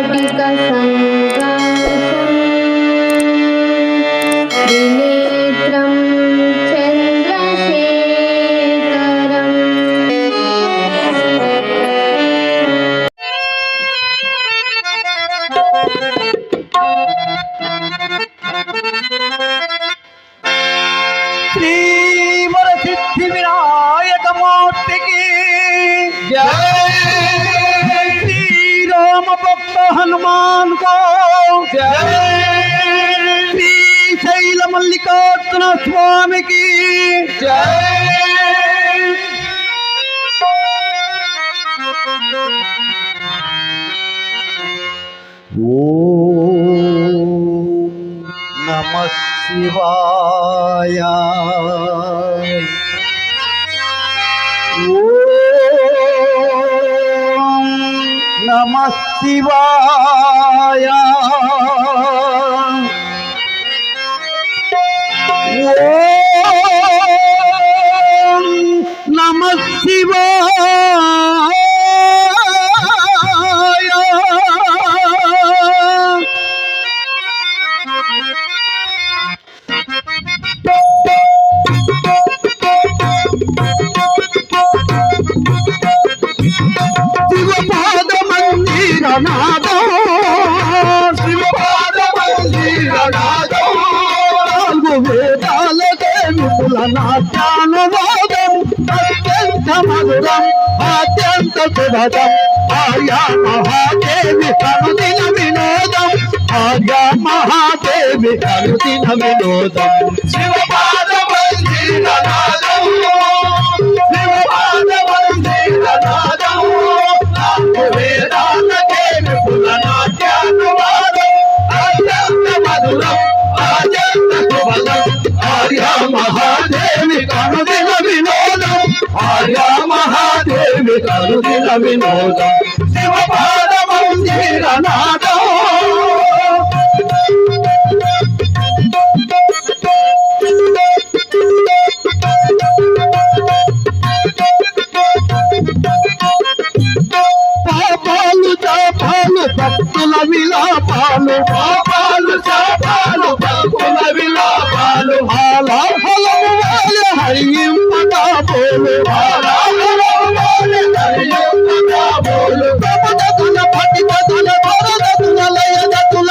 वाटिका ஓம் நம சிவாய ஓம் நம சிவாய ஓ శివపాద మందిర నాదం శివపాద మందిర నాదం నాలుగు వేదాల దేవుల నాట్యానువాదం అత్యంత మధురం అత్యంత సుభదం ఆయా మహాదేవి కనుదిన వినోదం. ఆయా మహాదేవి కనుదిన వినోదం. శివపాద మందిర నాదం నాలుగు వేదాల నాట్యానువాదం అత్యంత మధురం అత్యంత సుభదం ఆర్య మహాదేవి కనుదిన వినోదం ఆర్య మహాదేవి కనుదిన వినోదం శివపాద మందిర భక్తుల విలాపాలు పాపాలు చాపాలు భక్తుల విలాపాలు హాలాహలము వాలి హరింపటాబోలు హాలాహలము వాలి హరింపటాబోలు ప్రమదతుల పటికతుల వరదతుల లయదతుల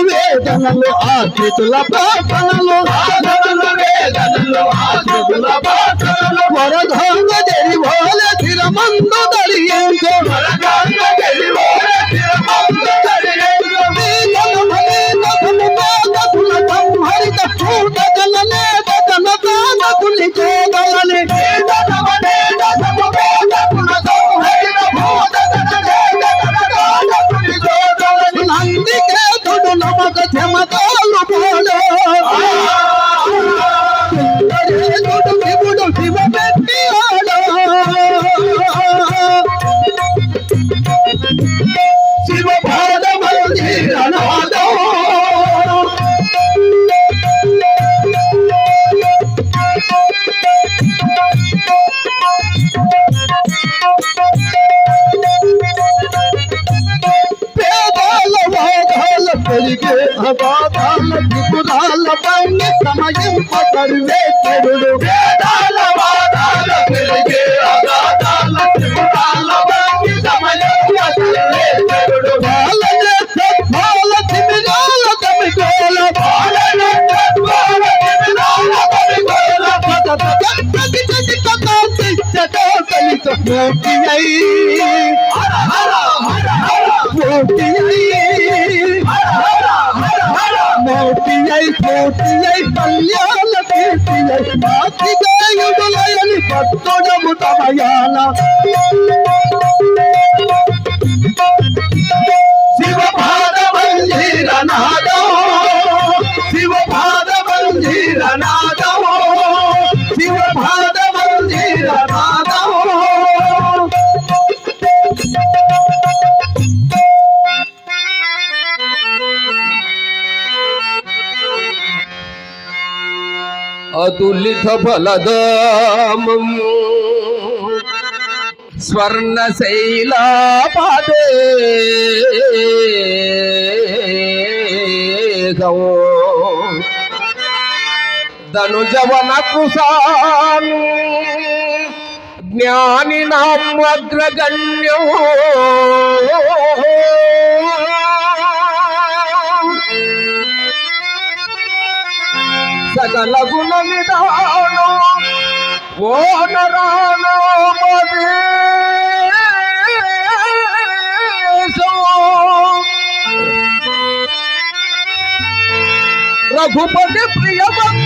సాధనలు వేదనలు ఆకృతుల పాపనలు సాధనలు వేదనలు ఆశ్రితుల ప్రార్థనలు వరదాంగ తిరమందు దరియంతో వరదాంగ Hello, boy. করবে করবে मोटी आई मोटी आई पल्ले దిగురాల పైన సమయింప కరువే చెరుడు బాలనే సత్మాల అతులిత ఫలదామం స్వర్ణశైలాపాదే ధనుజవన కుసాన్ జ్ఞానినాం సకల గుణ విధానం ఓ నరానోమదే రఘుపతి ప్రియభక్త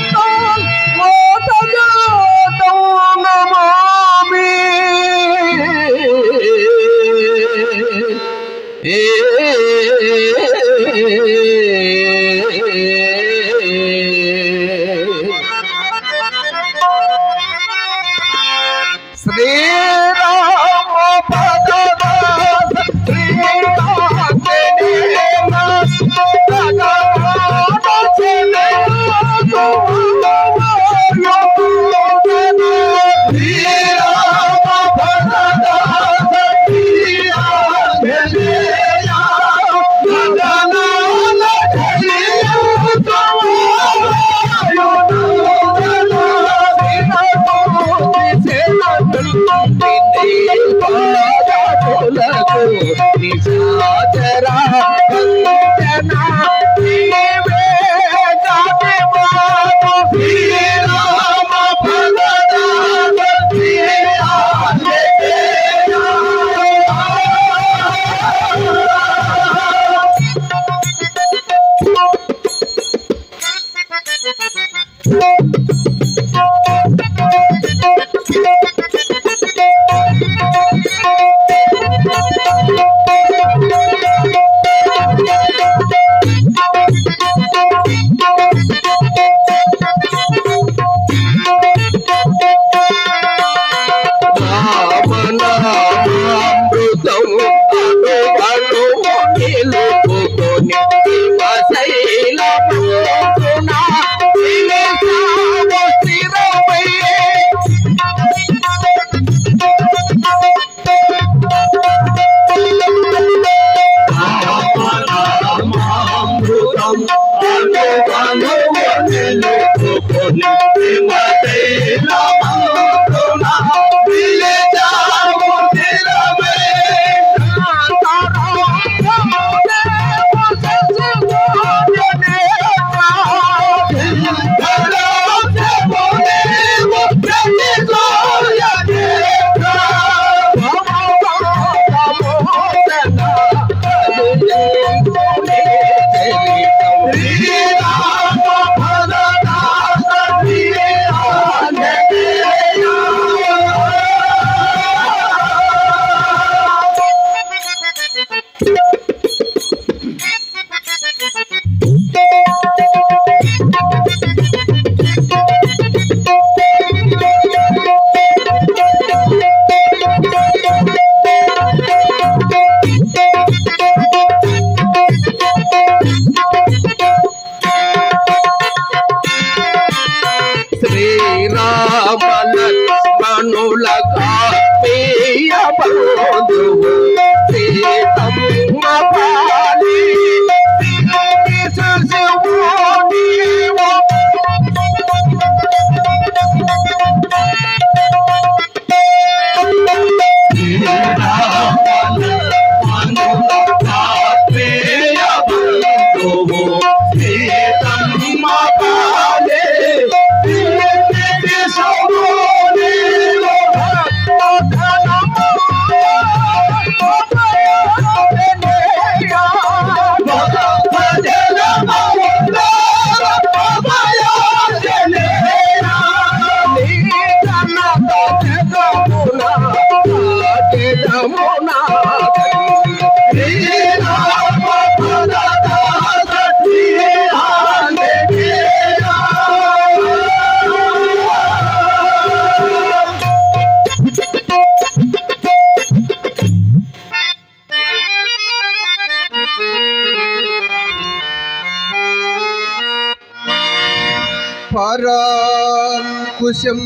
पाशं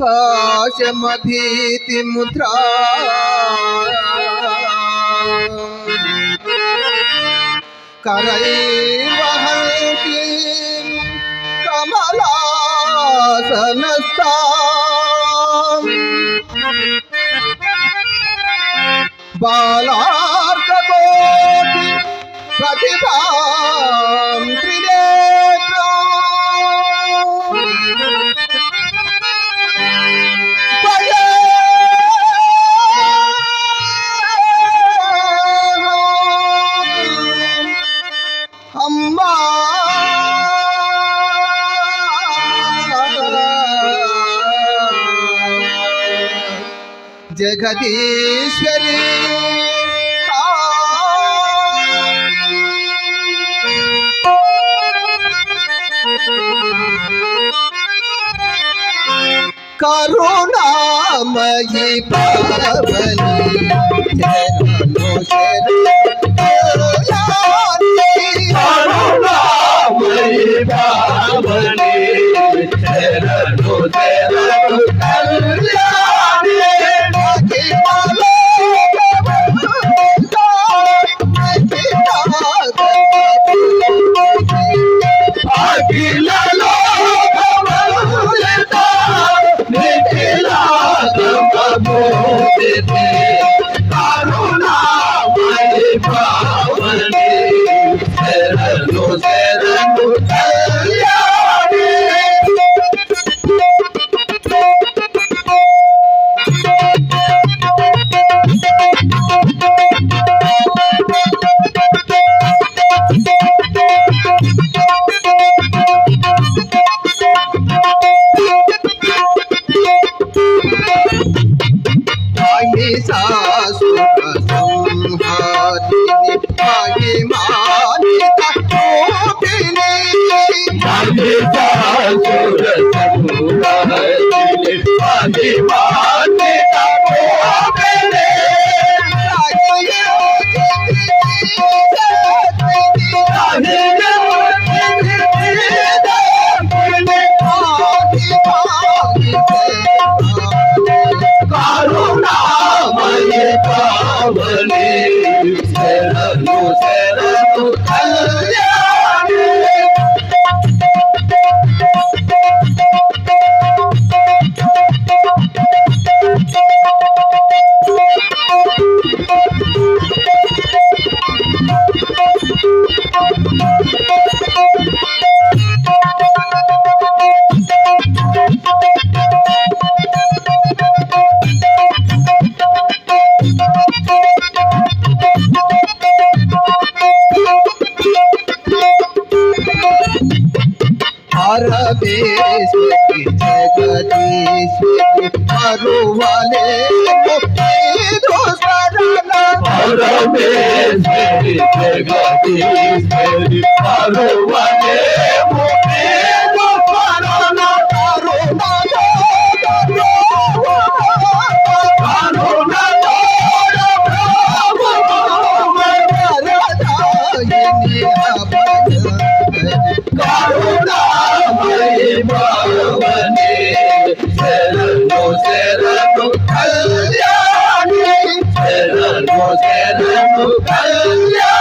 पाशमभीतिमुद्रा करैवहन्तीं कमलासनस्ता बालार्ककोटि प्रतिभां त्रिदे जगदीश्वरी। करुणामयी पावनी करुणामयी Fatima দারুমানে দারুমানে Karuna, my brother, శరణు శరణు కళ్యాణి శరణు శరణు Kalyani.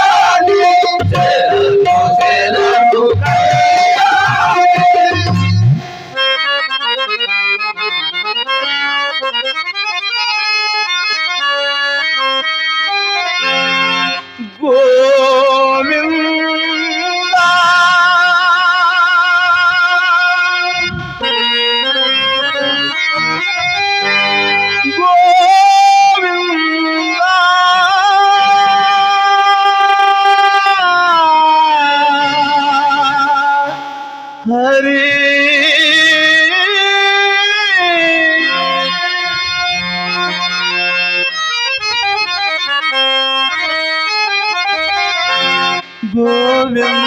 hari govind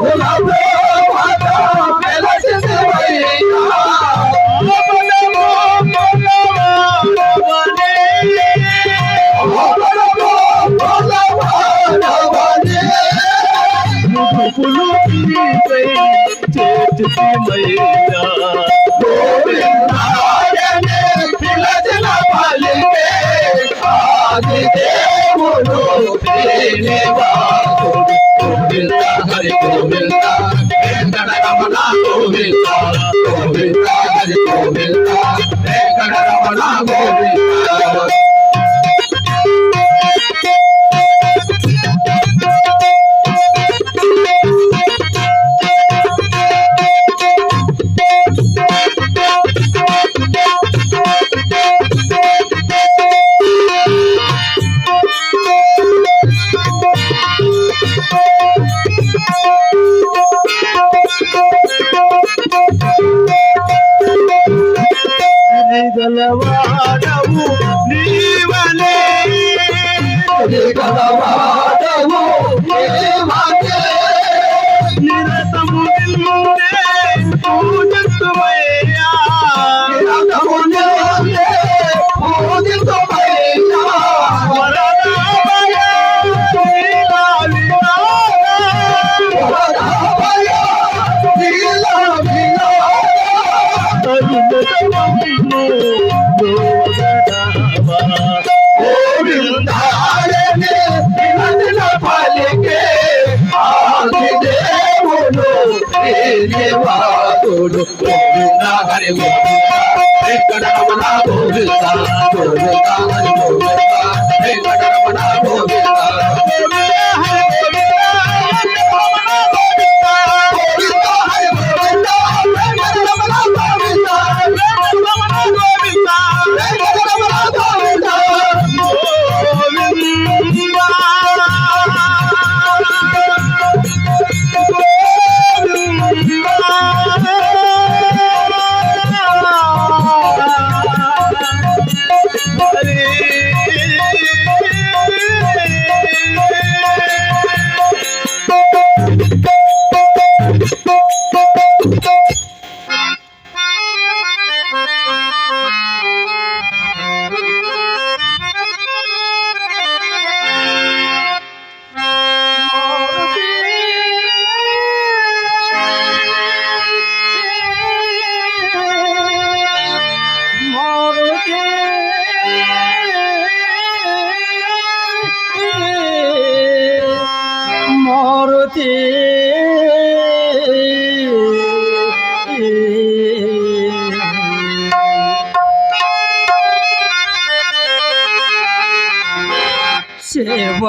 Ronaldo! Lord. hare bo ekada amana bo ta bo ta hare bo ta ekada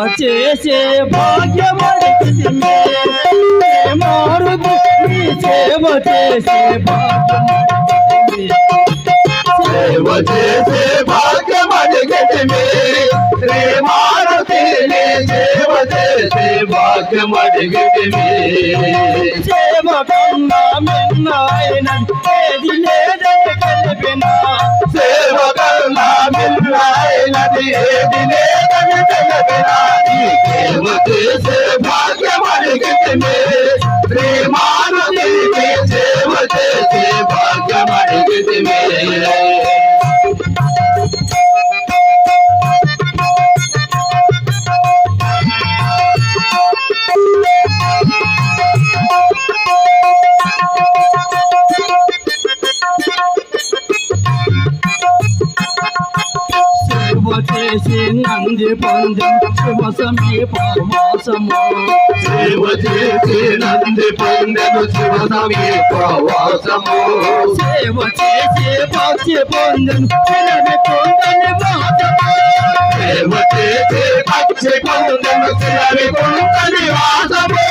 సేవ చేసే భాగ్యమడికి మారుతి నీ సేవ చేసే సేవ చేసే భాగ్యమడిగటిమే శ్రీ మారుతిని సేవ చేసే భాగ్యమడిగటిమే సేవ కన్నా మిన్నాయన ఏది లేదని కలిపిన సేవ కన్నా మిన్నాయనది ఏది లేదని से भाग्य कितने प्रेमान देवी सेवक से भाग्यवान कितने నంది పొందం సేవ చేసి నంది పొందెను శివ సేవ చేసి భక్తి పొందని వాసము సేవ చేసి పక్షి పొందెను నివాసము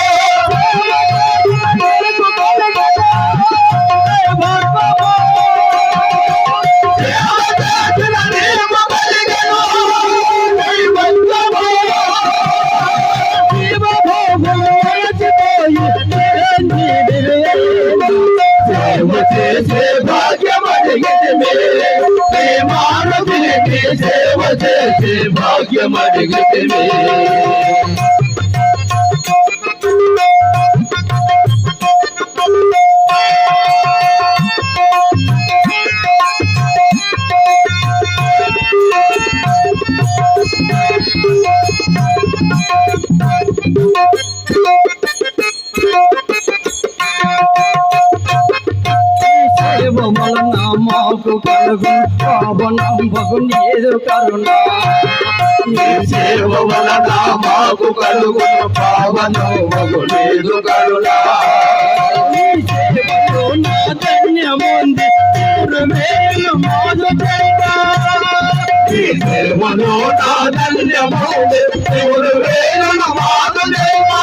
जय वजय से भाग्य मर गति में మాకు కలుగు పావనం కరుణ నీ సేవ వలన మాకు కలుగును పావను మగులేదు నీ సేవలో నా ధన్యముంది నీ సేవలో నా దేవా